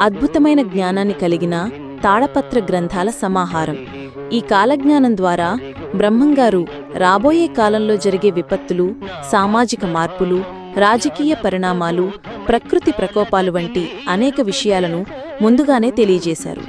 అద్భుతమైన జ్ఞానాన్ని కలిగిన తాళపత్ర గ్రంథాల సమాహారం. ఈ కాలజ్ఞానం ద్వారా బ్రహ్మంగారు రాబోయే కాలంలో జరిగే విపత్తులు సామాజిక మార్పులు రాజకీయ పరిణామాలు ప్రకృతి ప్రకోపాలు వంటి అనేక విషయాలను ముందుగానే తెలియజేశారు.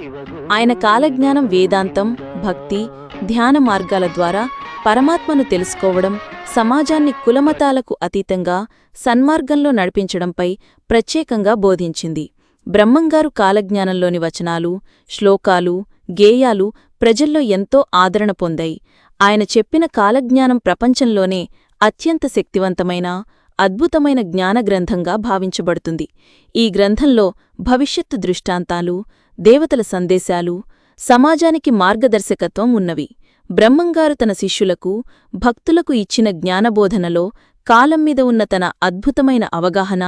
ఆయన కాలజ్ఞానం వేదాంతం భక్తి ధ్యాన మార్గాల ద్వారా పరమాత్మను తెలుసుకోవడం సమాజాన్ని కులమతాలకు అతీతంగా సన్మార్గంలో నడిపించడంపై ప్రత్యేకంగా బోధించింది. బ్రహ్మంగారు కాలజ్ఞానంలోని వచనాలు శ్లోకాలు గేయాలు ప్రజల్లో ఎంతో ఆదరణ పొందాయి. ఆయన చెప్పిన కాలజ్ఞానం ప్రపంచంలోనే అత్యంత శక్తివంతమైన అద్భుతమైన జ్ఞానగ్రంథంగా భావించబడుతుంది. ఈ గ్రంథంలో భవిష్యత్తు దృష్టాంతాలు దేవతల సందేశాలు సమాజానికి మార్గదర్శకత్వం ఉన్నవి. బ్రహ్మంగారు తన శిష్యులకు భక్తులకు ఇచ్చిన జ్ఞానబోధనలో కాలం మీద ఉన్న తన అద్భుతమైన అవగాహన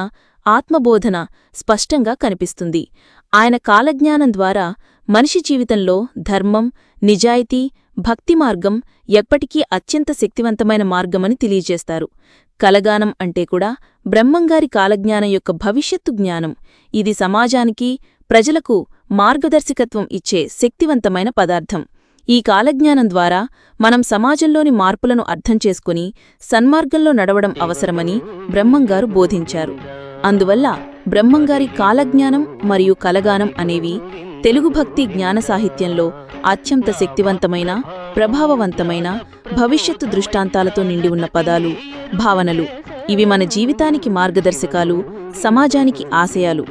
ఆత్మబోధన స్పష్టంగా కనిపిస్తుంది. ఆయన కాలజ్ఞానం ద్వారా మనిషి జీవితంలో ధర్మం నిజాయితీ భక్తి మార్గం ఎప్పటికీ అత్యంత శక్తివంతమైన మార్గమని తెలియజేస్తారు. కలగానం అంటే కూడా బ్రహ్మంగారి కాలజ్ఞానం యొక్క భవిష్యత్తు జ్ఞానం. ఇది సమాజానికి ప్రజలకు మార్గదర్శకత్వం ఇచ్చే శక్తివంతమైన పదార్థం. ఈ కాలజ్ఞానం ద్వారా మనం సమాజంలోని మార్పులను అర్థం చేసుకుని సన్మార్గంలో నడవడం అవసరమని బ్రహ్మంగారు బోధించారు. అందువల్ల బ్రహ్మంగారి కాలజ్ఞానం మరియు కలగానం అనేవి తెలుగు భక్తి జ్ఞాన సాహిత్యంలో అత్యంత శక్తివంతమైన ప్రభావవంతమైన భవిష్యత్తు దృష్టాంతాలతో నిండి ఉన్న పదాలు భావనలు. ఇవి మన జీవితానికి మార్గదర్శకాలు సమాజానికి ఆశయాలు.